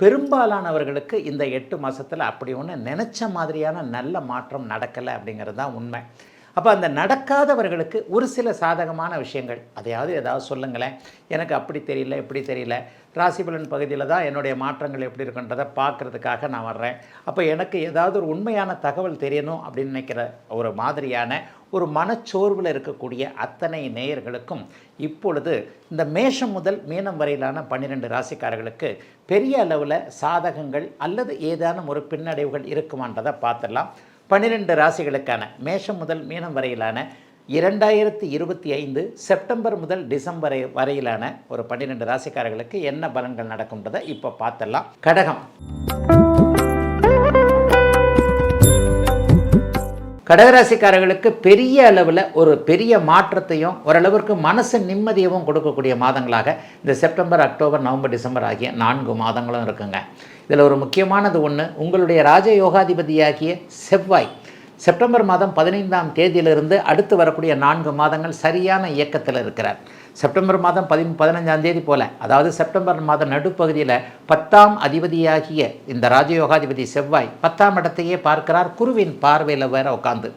பெரும்பாலானவர்களுக்கு இந்த எட்டு மாதத்தில் அப்படி ஒன்று நினச்ச மாதிரியான நல்ல மாற்றம் நடக்கலை அப்படிங்கிறது தான் உண்மை. அப்போ அந்த நடக்காதவர்களுக்கு ஒரு சில சாதகமான விஷயங்கள். அதையாவது ஏதாவது சொல்லுங்களேன். எனக்கு அப்படி தெரியல இப்படி தெரியல. ராசிபலன் பகுதியில் தான் என்னுடைய மாற்றங்கள் எப்படி இருக்குன்றதை பார்க்குறதுக்காக நான் வர்றேன். அப்போ எனக்கு ஏதாவது ஒரு உண்மையான தகவல் தெரியணும் அப்படின்னு நினைக்கிற ஒரு மாதிரியான ஒரு மனச்சோர்வில் இருக்கக்கூடிய அத்தனை நேயர்களுக்கும் இப்பொழுது இந்த மேஷம் முதல் மீனம் வரையிலான பன்னிரெண்டு ராசிக்காரர்களுக்கு பெரிய அளவில் சாதகங்கள் அல்லது ஏதானும் ஒரு பின்னடைவுகள் இருக்குமான்றதை பார்த்துடலாம். பன்னிரெண்டு ராசிகளுக்கான மேஷம் முதல் மீனம் வரையிலான இரண்டாயிரத்தி இருபத்தி ஐந்து செப்டம்பர் முதல் டிசம்பர் வரையிலான ஒரு பன்னிரெண்டு ராசிக்காரர்களுக்கு என்ன பலன்கள் நடக்கும்ன்றதை இப்போ பார்த்தலாம் கடகம். கடகராசிக்காரர்களுக்கு பெரிய அளவில் ஒரு பெரிய மாற்றத்தையும் ஓரளவிற்கு மனசு நிம்மதியவும் கொடுக்கக்கூடிய மாதங்களாக இந்த செப்டம்பர் அக்டோபர் நவம்பர் டிசம்பர் ஆகிய நான்கு மாதங்களும் இருக்குங்க. இதில் ஒரு முக்கியமானது ஒன்று உங்களுடைய ராஜ யோகாதிபதியாகிய செவ்வாய். செப்டம்பர் மாதம் பதினைந்தாம் தேதியிலிருந்து அடுத்து வரக்கூடிய நான்கு மாதங்கள் சரியான இயக்கத்தில் இருக்கிறார். செப்டம்பர் மாதம் பதி பதினஞ்சாம் தேதி போல் அதாவது செப்டம்பர் மாத நடுப்பகுதியில் பத்தாம் அதிபதியாகிய இந்த ராஜயோகாதிபதி செவ்வாய் பத்தாம் இடத்தையே பார்க்கிறார். குருவின் பார்வையில் வேற உட்காந்து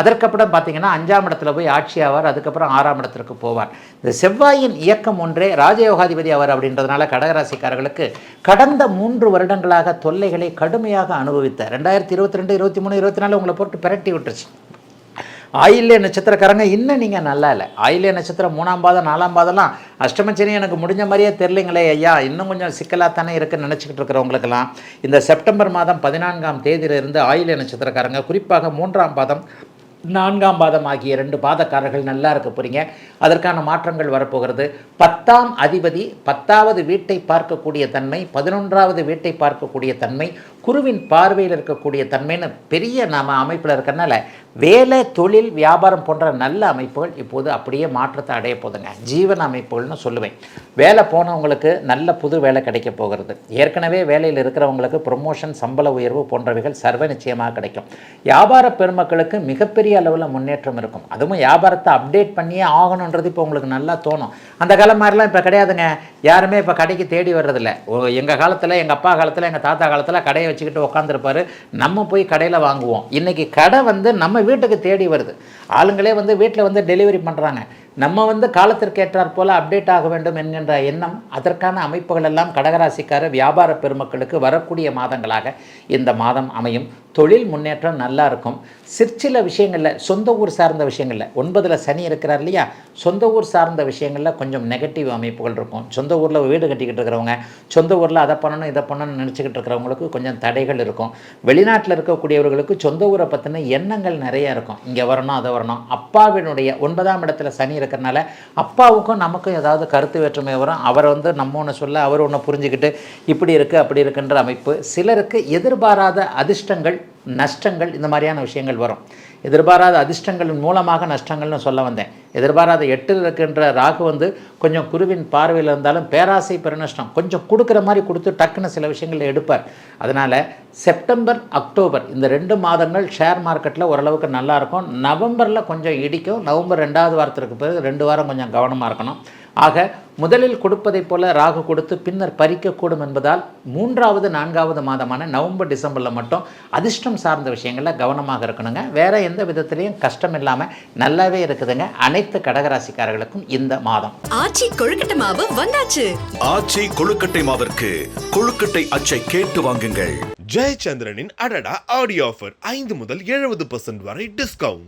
அதற்கப்புறம் பார்த்தீங்கன்னா அஞ்சாம் இடத்துல போய் ஆட்சி ஆவார் அதுக்கப்புறம் ஆறாம் இடத்திற்கு போவார். இந்த செவ்வாயின் இயக்கம் ஒன்றே ராஜயோகாதிபதி அவர் அப்படின்றதுனால கடகராசிக்காரர்களுக்கு கடந்த மூன்று வருடங்களாக தொல்லைகளை கடுமையாக அனுபவித்த ரெண்டாயிரத்தி இருபத்தி ரெண்டு இருபத்தி மூணு இருபத்தி நாலு உங்களை போட்டு பிரட்டி விட்டுருச்சு. ஆயில்ய நட்சத்திரக்காரங்க இன்னும் நீங்கள் நல்லா இல்லை. ஆயில்ய நட்சத்திரம் மூணாம் பாதம் நாலாம் பாதம்லாம் அஷ்டமச்சனி எனக்கு முடிஞ்ச மாதிரியே தெரிலிங்களே ஐயா. இன்னும் கொஞ்சம் சிக்கலாக தானே இருக்குன்னு நினச்சிக்கிட்டு இருக்கிறவங்களுக்கெல்லாம். இந்த செப்டம்பர் மாதம் பதினான்காம் தேதியிலிருந்து ஆயில்ய நட்சத்திரக்காரங்க குறிப்பாக மூன்றாம் பாதம் நான்காம் பாதம் ஆகிய ரெண்டு பாதக்காரர்கள் நல்லா இருக்க போகிறீங்க அதற்கான மாற்றங்கள் வரப்போகிறது. பத்தாம் அதிபதி பத்தாவது வீட்டை பார்க்கக்கூடிய தன்மை பதினொன்றாவது வீட்டை பார்க்கக்கூடிய தன்மை குருவின் பார்வையில் இருக்கக்கூடிய தன்மைன்னு பெரிய நாம அமைப்பில் இருக்கிறனால வேலை தொழில் வியாபாரம் போன்ற நல்ல அமைப்புகள் இப்போது அப்படியே மாற்றத்தை அடைய போதுங்க ஜீவன அமைப்புகள்னு சொல்லுவேன். வேலை போனவங்களுக்கு நல்ல புது வேலை கிடைக்க போகிறது. ஏற்கனவே வேலையில் இருக்கிறவங்களுக்கு ப்ரொமோஷன் சம்பள உயர்வு போன்றவைகள் சர்வ நிச்சயமாக கிடைக்கும். வியாபார பெருமக்களுக்கு மிகப்பெரிய அளவில் முன்னேற்றம் இருக்கும். அதுவும் வியாபாரத்தை அப்டேட் பண்ணியே ஆகணுன்றது இப்போ உங்களுக்கு நல்லா தோணும். அந்த காலம் மாதிரிலாம் இப்போ கிடையாதுங்க. யாருமே இப்போ கடைக்கு தேடி வர்றதில்ல. எங்கள் காலத்தில் எங்கள் அப்பா காலத்தில் எங்கள் தாத்தா காலத்தில் கடையை வச்சுக்கிட்டு உட்காந்துருப்பாரு நம்ம போய் கடையில் வாங்குவோம். இன்றைக்கி கடை வந்து நம்ம வீட்டுக்கு தேடி வருது. ஆளுங்களே வந்து வீட்டில் வந்து டெலிவரி பண்ணுறாங்க நம்ம வந்து காலத்திற்கு ஏற்றாற் அப்டேட் ஆக வேண்டும் என்கின்ற எண்ணம் அதற்கான அமைப்புகள் எல்லாம் கடகராசிக்கார வியாபார பெருமக்களுக்கு வரக்கூடிய மாதங்களாக இந்த மாதம் அமையும். தொழில் முன்னேற்றம் நல்லா இருக்கும் சிற்சில விஷயங்களில் சொந்த ஊர் சார்ந்த விஷயங்களில் ஒன்பதில் சனி இருக்கிறார் இல்லையா? சொந்த ஊர் சார்ந்த விஷயங்களில் கொஞ்சம் நெகட்டிவ் அமைப்புகள் இருக்கும். சொந்த ஊரில் வீடு கட்டிக்கிட்டு இருக்கிறவங்க சொந்த ஊரில் அதை பண்ணணும் இதை பண்ணணும்னு நினச்சிக்கிட்டு இருக்கிறவங்களுக்கு கொஞ்சம் தடைகள் இருக்கும். வெளிநாட்டில் இருக்கக்கூடியவர்களுக்கு சொந்த ஊரை பற்றின எண்ணங்கள் நிறையா இருக்கும். இங்கே வரணும் அதை வரணும். அப்பாவினுடைய ஒன்பதாம் இடத்துல சனி இருக்கிறனால அப்பாவுக்கும் நமக்கும் ஏதாவது கருத்து வேற்றுமை வரும். அவர் வந்து நம்ம ஒன்று சொல்ல அவர் ஒன்று புரிஞ்சுக்கிட்டு இப்படி இருக்குது அப்படி இருக்குன்ற அமைப்பு. சிலருக்கு எதிர்பாராத அதிர்ஷ்டங்கள் நஷ்டங்கள் இந்த மாதிரியான விஷயங்கள் வரும். எதிர்பாராத அதிர்ஷ்டங்களின் மூலமாக நஷ்டங்கள்னு சொல்ல வந்தேன். எதிர்பாராத எட்டில் இருக்கின்ற ராகு வந்து கொஞ்சம் குருவின் பார்வையில் இருந்தாலும் பேராசை பெருநஷ்டம். கொஞ்சம் கொடுக்குற மாதிரி கொடுத்து டக்குன்னு சில விஷயங்களை எடுப்பார். அதனால் செப்டம்பர் அக்டோபர் இந்த ரெண்டு மாதங்கள் ஷேர் மார்க்கெட்டில் ஓரளவுக்கு நல்லாயிருக்கும். நவம்பரில் கொஞ்சம் இடிக்கும். நவம்பர் ரெண்டாவது வாரத்திற்கு பிறகு ரெண்டு வாரம் கொஞ்சம் கவனமாக இருக்கணும். ஆக முதலில் கொடுப்பதைப் போல ராகு கொடுத்து பின்னர் பறிக்கக்கூடும் என்பதால் மூன்றாவது நான்காவது மாதமான நவம்பர் டிசம்பரில் மட்டும் அதிர்ஷ்டம் சார்ந்த விஷயங்களில் கவனமாக இருக்கணுங்க. வேறு எந்த விதத்துலேயும் கஷ்டம் இல்லாமல் நல்லாவே இருக்குதுங்க. அனைத்து கடகராசிக்காரர்களுக்கும் இந்த மாதம். ஆச்சி கொழுக்கட்டை மாவு வந்தாச்சு. ஆச்சி கொழுக்கட்டை மாவிற்கு கொழுக்கட்டை அச்சை கேட்டு வாங்குங்கள். ஜெயச்சந்திரனின் அடடா ஆடியோ ஆஃபர் ஐந்து முதல் எழுபது பர்சன்ட் வரை டிஸ்கவுண்ட்